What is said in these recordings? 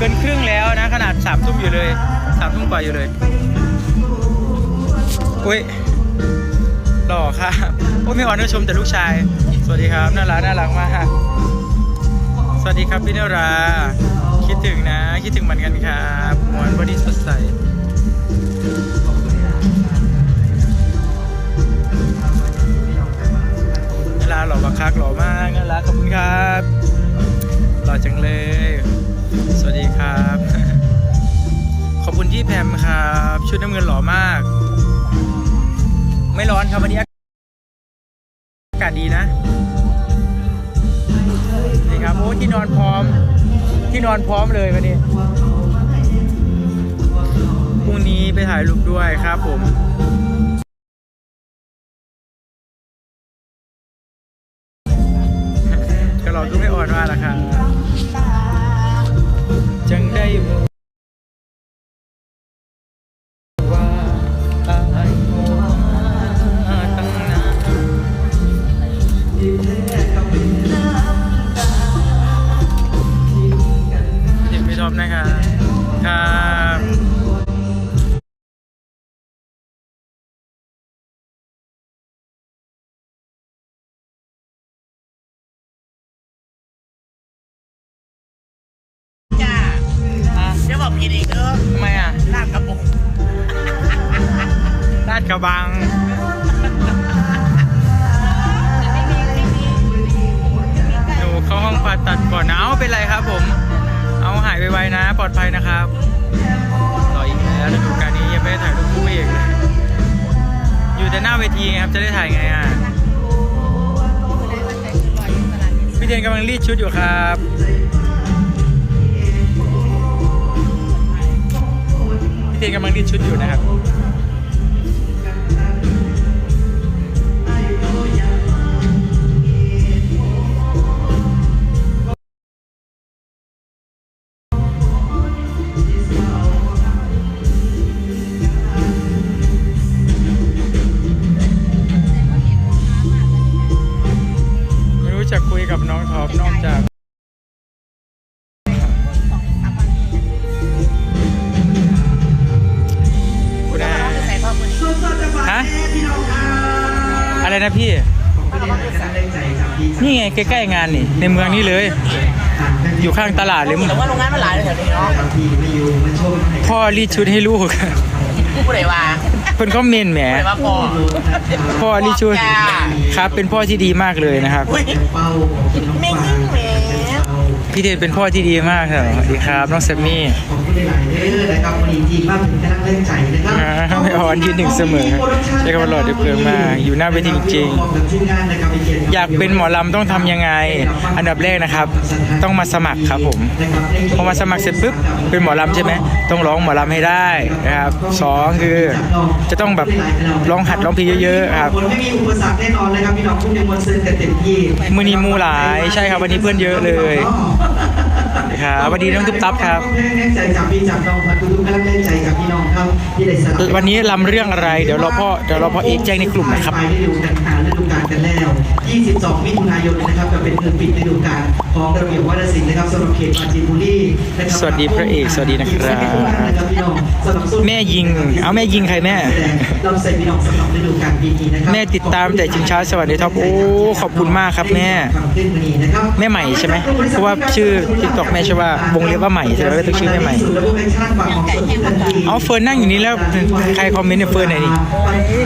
เกินครึ่งแล้วนะขนาดสามทุ่มอยู่เลยสามทุ่มกว่าอยู่เลย อุ้ยหล่อครับโอ้ยไม่ออนนะชมแต่ลูกชาย สวัสดีครับน่ารักน่ารักมากสวัสดีครับพี่นรา คิดถึงนะ คิดถึงเหมือนกันครับมวนบอดี้สดใสน่ารักหล่อบักคักหล่อมากน่ารักขอบคุณครับหล่อจังเลย วัสดีครับ ขอบคุณที่แพมครับ ชุดน้ำเงินหล่อมาก ไม่ร้อนครับวันนี้อากาศดีนะนี่ครับโอ้ที่นอนพร้อม ที่นอนพร้อมเลยวันนี้พรุ่งนี้ไปถ่ายรูปด้วยครับผมก็เราก็ไม่อ่อนว่าละครับ จังได้รู้ อยู่แต่หน้าเวทีครับจะได้ถ่ายไงอะพี่เทียนกำลังรีดชุดอยู่ครับพี่เทียนกำลังรีดชุดอยู่นะครับ ใกล้ๆงานนี่ ในเมืองนี้เลย อยู่ข้างตลาดเลยมึงแต่ว่าโรงงานมันหลายเลยแถวนี้เนาะพ่อรีดชุดให้ลูก ผู้ใดว่าเพิ่นคอมเมนต์แหม ผู้ใดว่าพอพ่อรีดชุดจ้าครับ เป็นพ่อที่ดีมากเลยนะครับ อุ้ยไม่ยิ่งแหมพี่เดชเป็นพ่อที่ดีมากครับสวัสดีครับน้องแซมมี่ ขอบคุณหลายๆเด้อนะครับวันนี้ทีมมากถึงกำลังเล่นใจนะครับอ่าไม่อ่อนยืนหนึ่งเสมอใช้คำว่าหล่อเดือดเกินมากอยู่หน้าเวทีจริงๆอยากเป็นหมอลำต้องทำยังไง อันดับแรกนะครับ ต้องมาสมัครครับผมพอมาสมัครเสร็จปุ๊บเป็นหมอลำใช่ไหมต้องร้องหมอลำให้ได้นะครับสองคือจะต้องแบบร้องหัดร้องเพลงเยอะๆครับคนไม่มีอุปสรรคแน่นอนนะครับพี่น้องคุณยังมวลเซินกันเต็มที่มือนีมูหลายใช่ครับวันนี้เพื่อนเยอะเลย ครับสวัสดีน้องตุ๊บตับครับแน่ใจจากพี่จากน้องครับทุกๆกำลังเล่นใจกับพี่น้องครับที่ได้สลับวันนี้ลำเรื่องอะไร เดี๋ยวเราพ่อเดี๋ยวเราพ่อเอกแจ้งในกลุ่มนะครับไปฤดู กาลหาฤดูกาลกันแล้ว 22 มิถุนายนนะครับจะเป็นเดือนปิดฤดูกาลของระเบียบวัฒนศิลป์นะครับสำหรับเขตปราจีนบุรีนะครับสวัสดีพระเอกสวัสดีนะครับแม่ยิง เอาแม่ยิงใครแม่เราใส่พี่น้องสำหรับฤดูกาลปีนี้นะครับแม่ติดตามแต่ชิงช้าสวัสดีท็อปโอ้ขอบคุณมากครับแม่แม่ใหม่ใช่ไหมเพราะว่าชื่อทิกตอกแม่ใช่ว่าวงเล็บว่าใหม่ใช่ไหมว่าต้องชื่อแม่ใหม่เอาเฟิร์นนั่งอยู่นี่แล้วใครคอมเมนต์เนี่ยเฟิร์นไหนนี่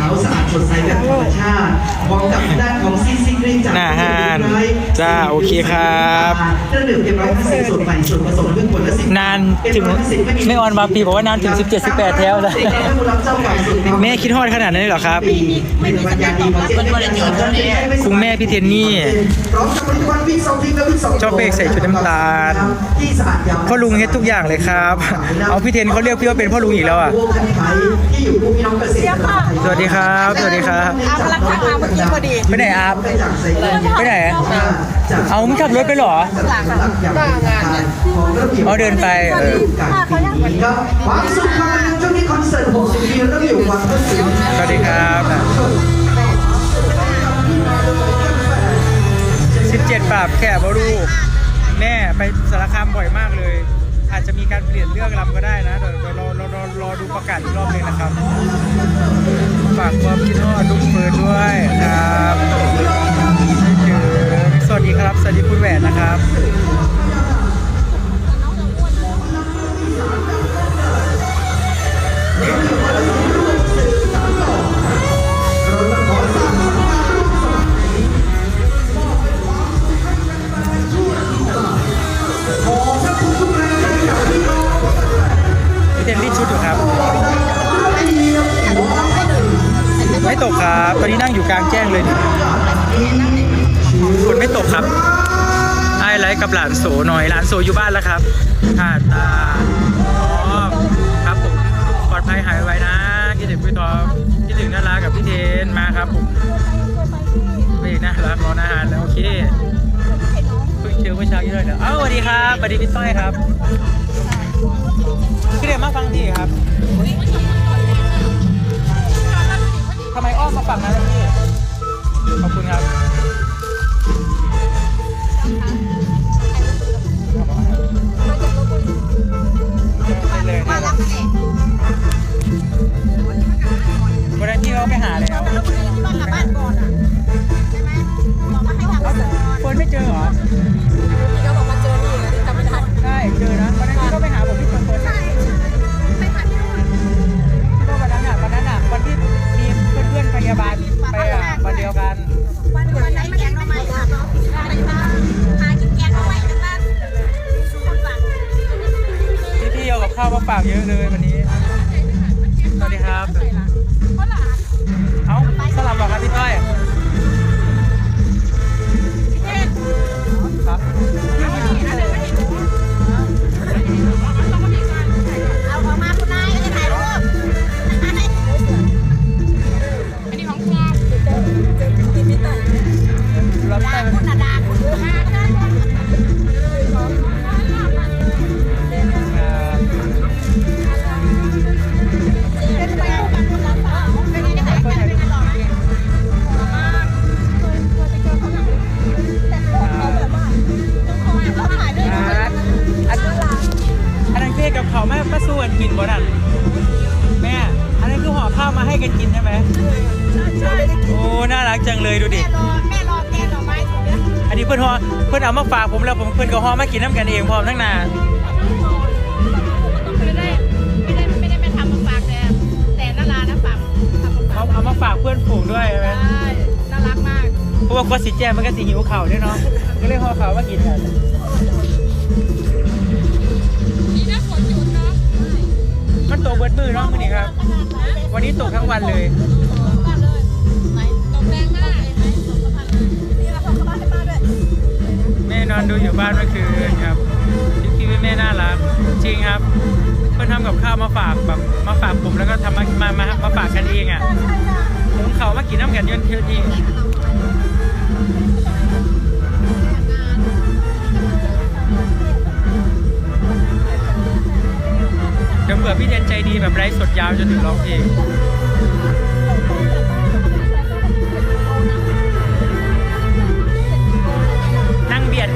ขาวสะอาดสดใสแบบธรรมชาติพร้อมกับด้านของซีซีกรีนจากหน้าห้านจ้าโอเคครับเครื่องดื่มเก็บร้อยห้าสิบส่วนใหม่ส่วนผสมเครื่องขวดละสิบนานถึงไม่ออนบาปีบอกว่านานถึง 17 18แถวนะแม่คิดฮอดขนาดนั้นเลยเหรอครับมันบริเจิดเท่านี้คุณแม่พี่เทนนี่ เจ้าเป๊กใส่ชุดน้ำตาลพ่อลุงเฮ็ดทุกอย่างเลยครับ เอาพี่เทนเขาเรียกพี่ว่าเป็นพ่อลุงอีกแล้วอะสวัสดีครับ สวัสดีครับอาพลังทักมาเมื่อกี้พอดีไปไหนอาบไปไหนเอามึงขับรถไปเหรอเอาเดินไปเออความสุขมาช่วงนี้คอนเสิร์ต60ปีแล้วอยู่วัดพระศรีสวัสดีครับ 17ปราบแขกบรูแม่ไปสารคามบ่อยมากเลย อาจจะมีการเปลี่ยนเรื่องลำก็ได้นะเดี๋ยวเดี๋ยวรอรอรอรอดูประกาศอีกรอบหนึงนะครับ ฝากความคิดฮอดลุงเฟิร์นด้วยครับคิดถึงสวัสดีครับสวัสดีคุณแหวนนะครับพี่เอยู่ครับ ไม่ตกครับ ตอนนี้นั่งอยู่กลางแจ้งเลยฝนไม่ตกครับไอ้ไรกับหลานโสหน่อย หลานโสอยู่บ้านแล้วครับค่ะตาอ๋อครับผมปลอดภัยหายไวนะคิดถึงพี่ทอมคิดถึงน่ารักกับพี่เทนมาครับผมไม่น่ารักรอนอาหารแล้วโอเคเพิ่งเจอเมื่อเช้าเยเดี๋ยเอ้าสวัสดีครับสวัสดีพี่ต้อยครับ พี่เดมมาฟังพี่ครับทำไมอ้อมมาฝั่งนั้นล่ะพี่ ขอบคุณครับ ไปเลยนะวันนั้นที่เขาไปหาแล้วเฟิ ฝากผมแล้วผมเพื่นก็ห่อมากินน้ำกันเองพร้อมทั้งนาเขาเอามาฝากเพื่อนฝูงด้วยใช่ไหมน่ารักมากเพราะว่ากลัวสิแจมมันก็สิหิวเข่าวด้วยเนาะก็เลยห่อข่าวมากินกันนี่นะฝนหยุดเนาะมันตกเบิดมือเนาะมื้อนี้ครับ วันนี้ตกทั้งวันเลย นอนดูอยู่บ้านเมื่อคืนครับพี่พี่แม่น่ารัก จริงครับ เพื่อนทำกับข้าวมาฝากแบบมาฝากผมแล้วก็ทำมามามามาฝากกันเองอะผมเขามากินน้ำกันยนเทียวทีเดี๋ยวเผื่อพี่เทนใจดีแบบไร้สดยาวจนถึงร้องเพลง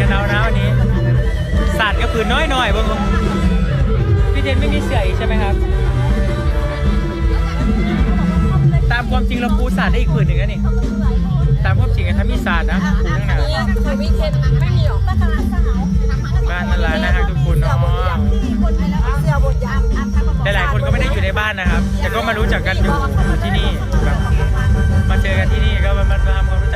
กันเอานะวันนี้ศาสตร์ก็คือน้อยหน่อยๆบ้างพี่เทนไม่มีเสืออีกใช่ไหมครับ ตามความจริงเราปูศาสตร์ได้อีกผืนหนึ่งนะนี่ ตามความจริงอะถ้ามีศาสตร์นะปูข้างหน้าคือวิเคนไม่มีหรอกบ้านนั่นแหละนะครับทุกคนเนาะหลายๆคนก็ไม่ได้อยู่ในบ้านนะครับ แต่ก็มารู้จักกันอยู่ที่นี่แบบมาเจอกันที่นี่ก็มามาทำความรู้จัก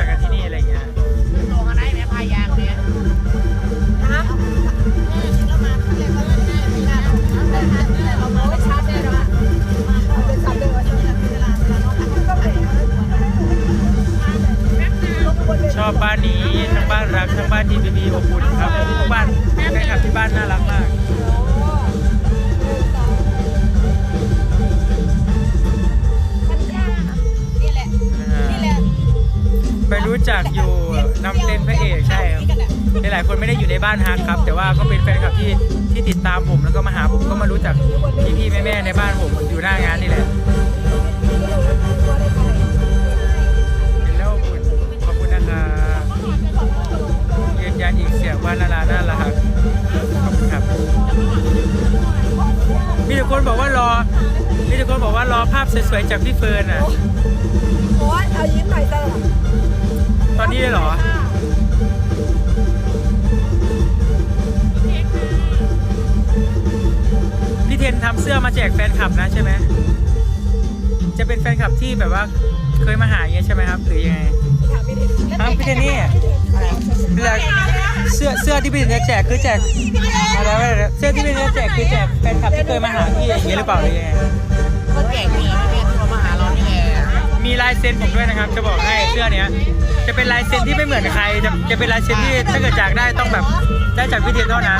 จกแฟนคลับนะใช่ไหมจะเป็นแฟนคลับที่แบบว่าเคยมาหาอย่างเงี้ยใช่ไหมครับ หรือยังไงถามพี่เทนครับพี่เทนนี่แล้วเสื้อเสื้อที่พี่เทนจะแจกคือแจกอะไรวะเสื้อที่พี่เทนจะแจกคือแจกแฟนคลับที่เคยมาหาพี่อย่างเงี้ยหรือเปล่าหรือยังไงก็แจกเนี่ยแม่ที่เขามาหาเรานี่แหละมีลายเซ็นผมด้วยนะครับ จะบอกให้เสื้อเนี้ยจะเป็นลายเซ็นที่ไม่เหมือนใครจะจะเป็นลายเซ็นที่ถ้าเกิดอยากได้ต้องแบบได้จากพี่เทนเท่านั้น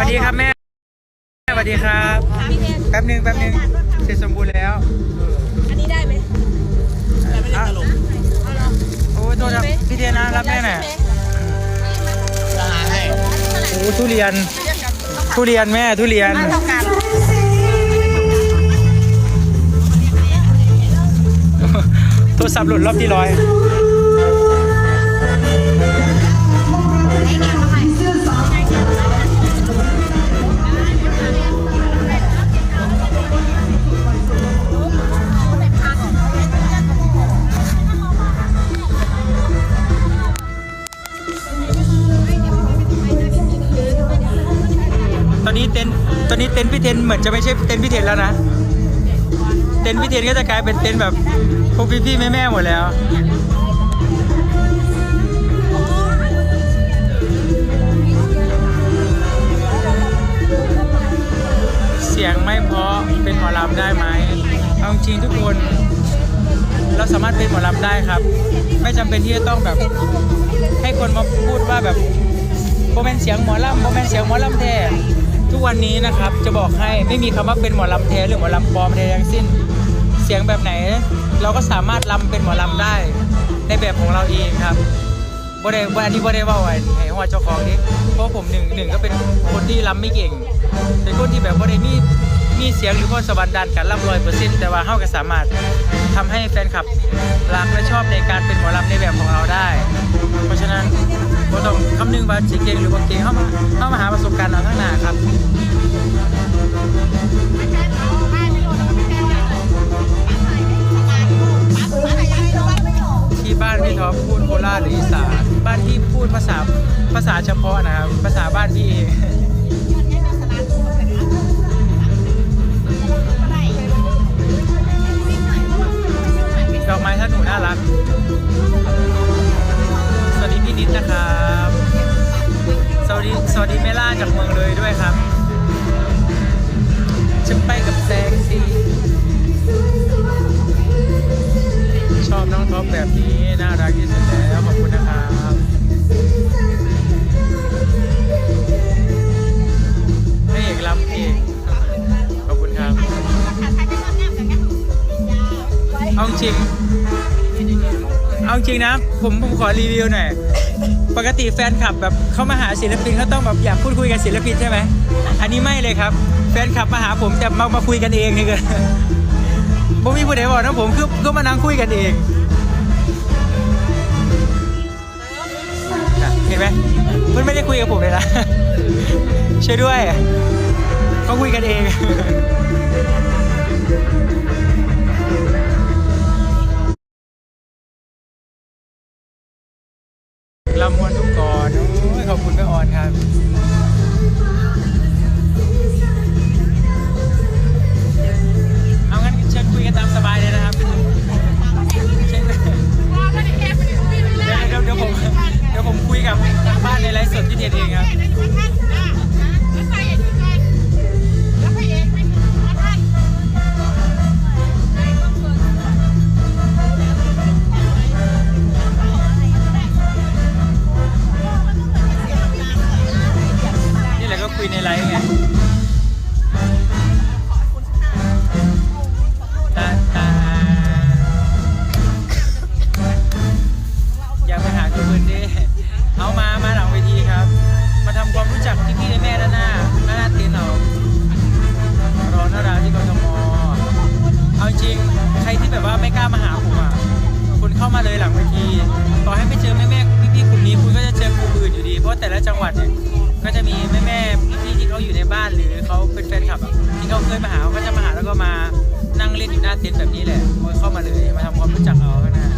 วัสดีครับแม่สวัสดีครับ พี่เทนแป๊บหนึงแป๊บหนึงเสร็จสมบูรณ์แล้ว อันนี้ได้ไหมแต่ไม่ได้ตลกเอาเหรอโอ้โทษครับพี่เทนนะรับแม่หน่อยจะหาให้โอ้ทุเรียน ทุเรียนแม่ทุเรียน เท่ากันโทรศัพท์หลุดรอบที่ร้อย เต้นท์พี่เทนเหมือนจะไม่ใช่เต็นท์พี่เทนแล้วนะ เต็นท์พี่เทนก็จะกลายเป็นเต็นท์แบบพวกพี่ๆแม่ๆหมดแล้วเสียงไม่เพราะเป็นหมอลำได้ไหมเอาจริงทุกคน เราสามารถเป็นหมอลำได้ครับ ไม่จำเป็นที่จะต้องแบบ ให้คนมาพูดว่าแบบโมเมนเสียงหมอลำโมเมนเสียงหมอลำแท้ ทุกวันนี้นะครับจะบอกให้ไม่มีคำว่าเป็นหมอลำแท้หรือหมอลำปลอมใดทั้งสิ้น เสียงแบบไหน เราก็สามารถลำเป็นหมอลำได้ในแบบของเราเองครับบ่ได้บ่อันนี้บ่ได้เว่าไว้ให้หัวเจ้าของนี่เพราะผมหนึ่งหนึ่งก็เป็นคนที่ลำไม่เก่ง เป็นคนที่แบบบ่ได้มีมีเสียงหรือพรสวรรค์ด้านการลำร้อยเปอร์เซ็นต์แต่ว่าเฮาก็สามารถทำให้แฟนคลับรักและชอบในการเป็นหมอลำในแบบของเราได้ เพราะฉะนั้น บ่ต้องคำนึงว่าสิเก่งหรือบ่เก่งเฮามาเฮามาหาประสบการณ์เอาข้างหน้าครับที่บ้านพี่ท็อปพูดโคราชหรืออีสานบ้านที่พูดภาษาภาษาเฉพาะนะครับภาษาบ้านพี่เองดอกไม้ท่านหนูน่ารัก คิดนะครับ สวัสดีสวัสดีเมล่าจากเมืองเลยด้วยครับจะไปกับแสงสี ชอบน้องท็อปแบบนี้ น่ารักที่สุดแล้วขอบคุณนะครับให้เอกรับเองขอบคุณครับ เอาจริง เอาจริงนะ ผมผมขอรีวิวหน่อย ปกติแฟนคลับแบบเขามาหาศิลปินเขาต้องแบบอยากพูดคุยกับศิลปินใช่ไหมอันนี้ไม่เลยครับ แฟนคลับมาหาผมแต่มามาคุยกันเองนี่ก็ผมมีผู้ใดบอกนะผมคือก็มานั่งคุยกันเองเห็นไหมมันไม่ได้คุยกับผมเลยนะช่วยด้วยเขาคุยกันเอง อบคุณแม่ออนครับเอางั้นเชิญคุยกันตามสบายเลยนะครับเชิญเดี๋ยวเดี๋ยวเดี๋ยวผมเดี๋ยวผมคุยกับบ้านในไลฟ์สดที่เทียนเองครับ หวัดเนี่ยก็จะมีแม่แม่พี่ๆที่เขาอยู่ในบ้านหรือเขาเป็นแฟนคลับที่เขาเคยมาหาเขาก็จะมาหาแล้วก็มานั่งเล่นอยู่หน้าเต็นท์แบบนี้แหละเข้ามาเลยมาทำความรู้จักเราข้างหน้า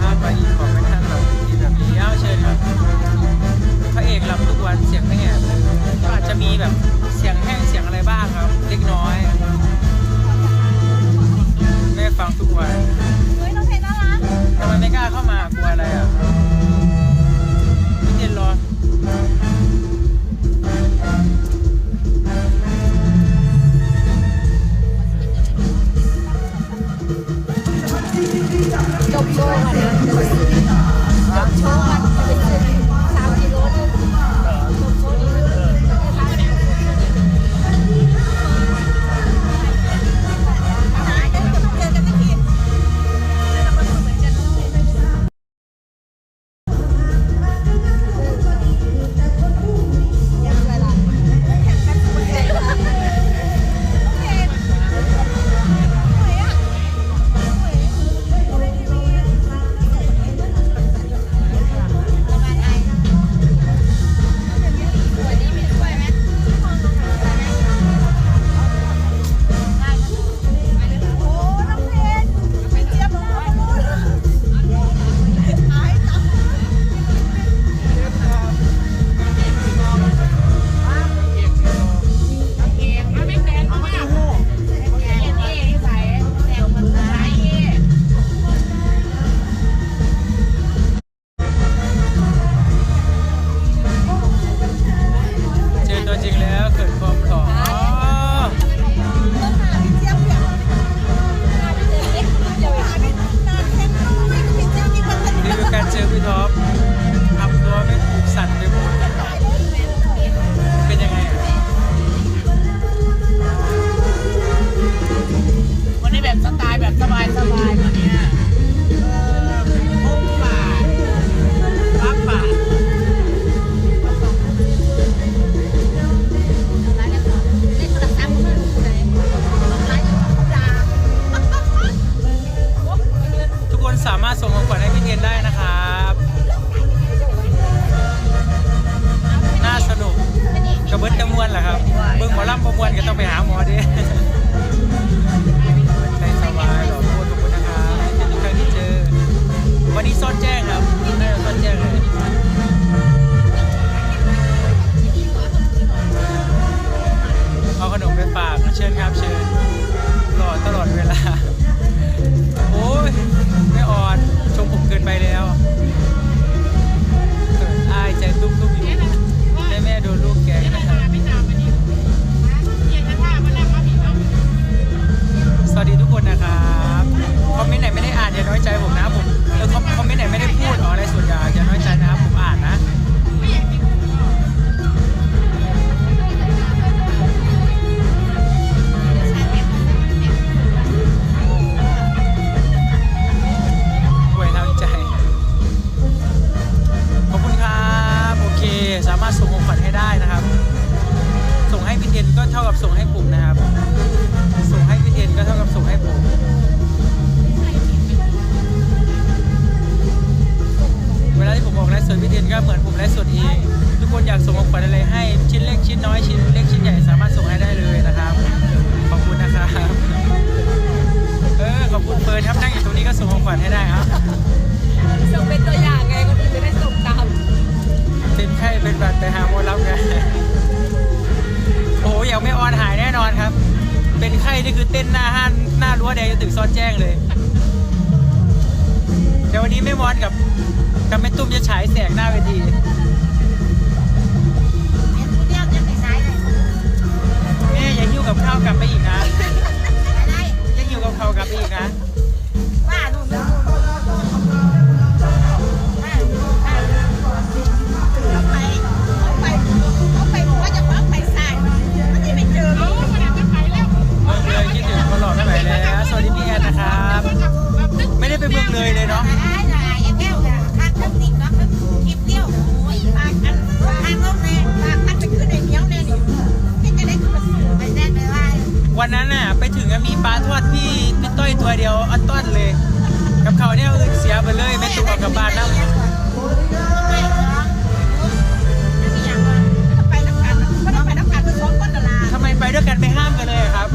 ภาพไปีกของไม่ทันหรอกที่แบบนี้เอ้าเชิญครับพระเอกหลับทุกวันเสียงไม่แหบก็อาจจะมีแบบเสียงแห้งเสียงอะไรบ้างครับเล็กน้อยแม่ฟังทุกวันทำไมไม่กล้าเข้ามากลัวอะไรอะ อนกับกับแม่ตุ้มจะฉายแสงหน้าเวทีแม่ยังหิ้วกับข้าวกลับไปอีกนะยังหิ้วกับข้าวกลับไปอีกนะไม่ได้ไปเมืองเลยเลยเนาะ วันนั้นน่ะไปถึงมีปลาทอดพี่พี่ต้อยตัวเดียวอัดต้อนเลย กับเขาเนี่ยเสียไปเลยไม่ตุกกับบ้านแล้วทำไมไปด้วยกันไม่ห้ามกันเลยครับ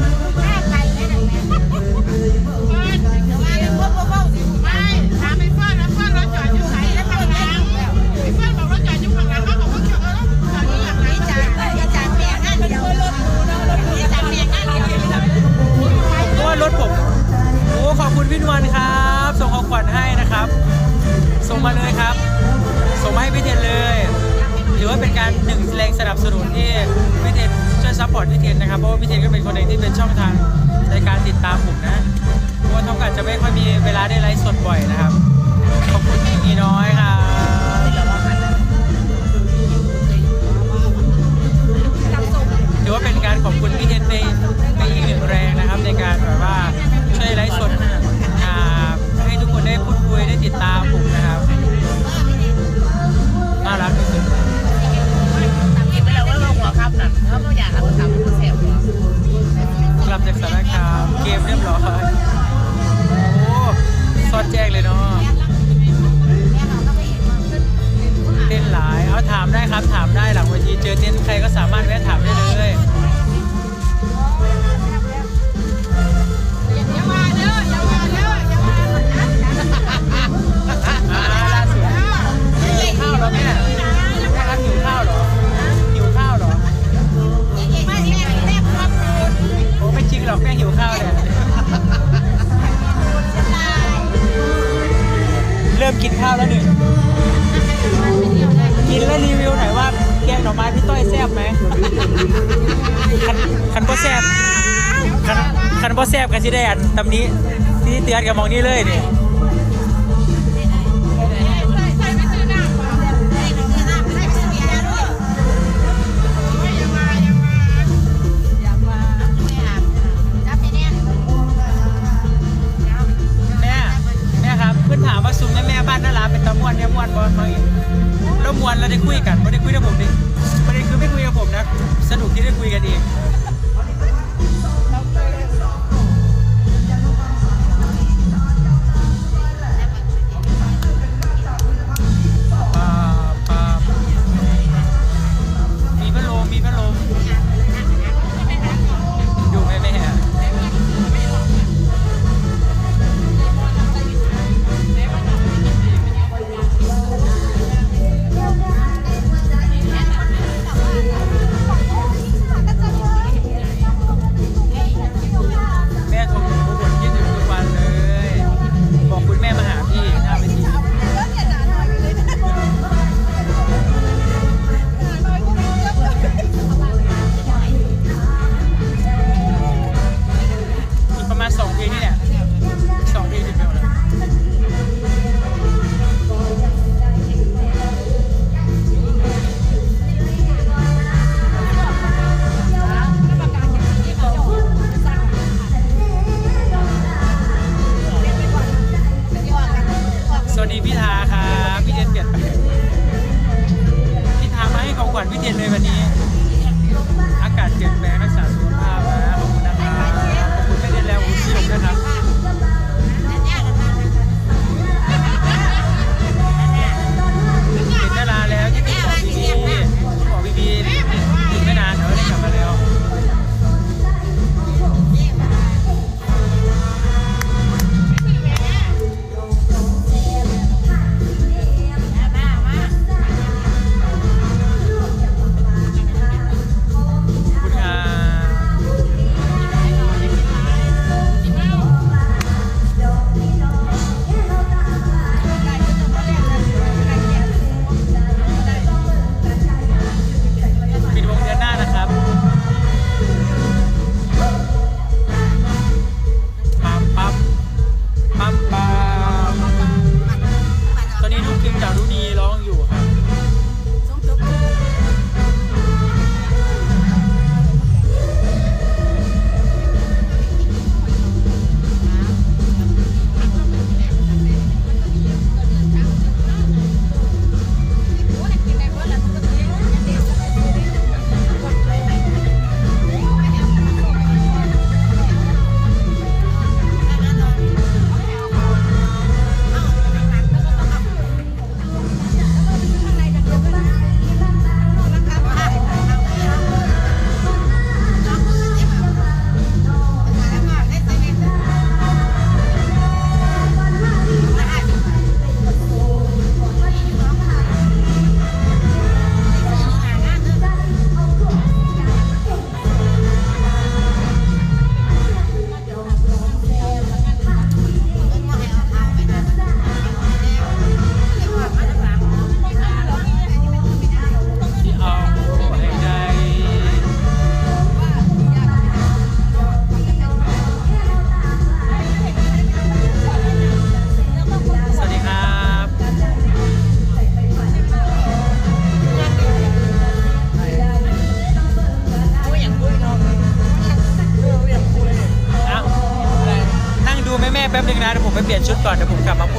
บนึงนะเดี๋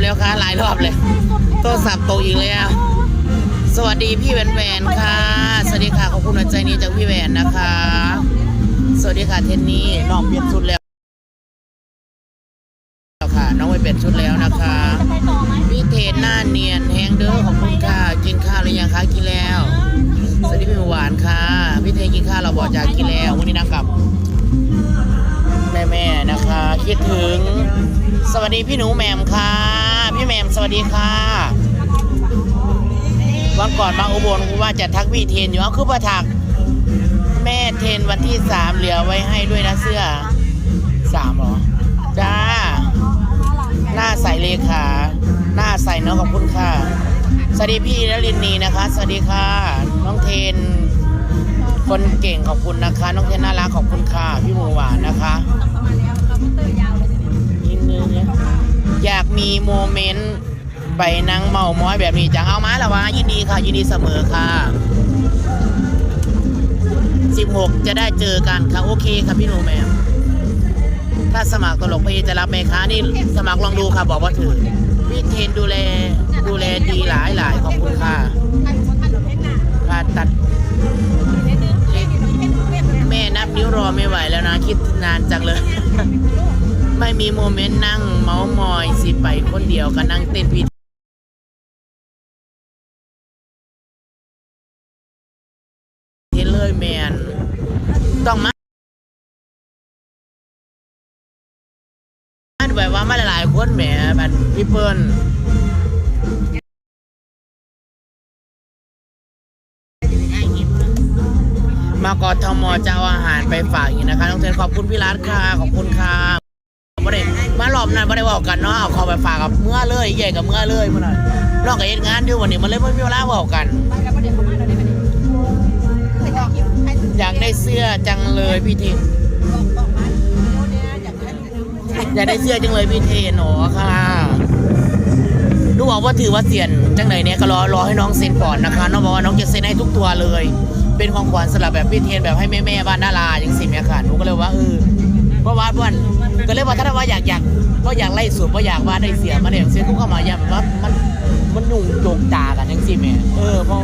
แล้วคะหลายรอบเลยโทรศัพท์โตกอีกแล้ว สวัสดีพี่แหวนแหวนค่ะสวัสดีค่ะขอบคุณหัวใจนี้จากพี่แหวนนะคะ สวัสดีค่ะเทนนี่น้องเปลี่ยนชุดแล้วค่ะน้องไปเปลี่ยนชุดแล้วนะคะพี่เทนหน้าเนียนแฮงเด้อขอบคุณค่ะกินข้าวหรือยังคะกินแล้วสวัสดีพี่หวานค่ะพี่เทนกินข้าวเราบอกจากกินแล้ววันนี้นั่งกับแม่แม่ๆนะคะ คิดถึง สวัสดีพี่หนูแหม่มค่ะ พี่แหม่มสวัสดีค่ะวันก่อนมาอุบลกูว่าจะทักพี่เทนอยู่เอาคือประทัก แม่เทนวันที่สามเหลือไว้ให้ด้วยนะเสื้อสามเหรอ จ้า หน้าใสเลขาหน้าใสเนาะขอบคุณค่ะ สวัสดีพี่นลินนีนะคะ สวัสดีค่ะ น้องเทน คนเก่งขอบคุณนะคะ น้องเทนน่ารักขอบคุณค่ะ พี่หมูหวานนะคะ มีโมเมนต์ไปนั่งเมาม้อยแบบนี้จังเอามาละวะยินดีค่ะ ยินดีเสมอค่ะ 16 จะได้เจอกันค่ะ โอเคค่ะพี่หนูแมมถ้าสมัครตลกพี่จะรับไหมคะนี่สมัครลองดูค่ะบอกว่าถือพี่เทนดูแลดูแลดีหลายหลายขอบคุณค่ะผ่าตัดแม่นับนิ้วรอไม่ไหวแล้วนะ คิดนานจังเลย ไม่มีโมเมนต์นั่งเมาส์มอยสิไปคนเดียวก็นั่งเต้นพีเทเลยแมนต้องมาแบบว่ามาหลายๆคนแหมแบบพี่เปิ้ลมากอทมจะเอาอาหารไปฝากอีกนะคะน้องเทนขอบคุณพี่รัตค่ะ ขอบคุณค่ะ บ่ได้มารอบนั้นบ่ได้บอกกันเนาะเอาเขอไปฝากกับเมื่อเลยใหญ่กับเมื่อเลยมันนอกจากเฮ็ดงานอยู่วันนี้มันเลยไม่มีเวลาบอกกันไปกัน อยากได้เสื้อจังเลยพี่เทนอยอยากให้อยากได้เสื้อจังเลยพี่เทนหนอค่ะลูกบอกว่าถือว่าเสียนจังไหนเนี่ยก็รอรอให้น้องเซ็นก่อนนะคะ น้องบอกว่าน้องจะเซ็นให้ทุกตัวเลย เป็นของขวัญสำหรับแบบพี่เทนแบบให้แม่แม่บ้านดาราอย่างสิแม่ค่ะหนูก็เลยว่าเออ เพราะว่าวันก็เลยว่าถ้าว่าอยากอยากก็อยากไล่สวนก็อยากว่าได้เสียมาเนี่ยเสียทุกเข้ามาอย่างแบบว่ามันมันยุ่งโจงตากันยังสิแม่เออพอ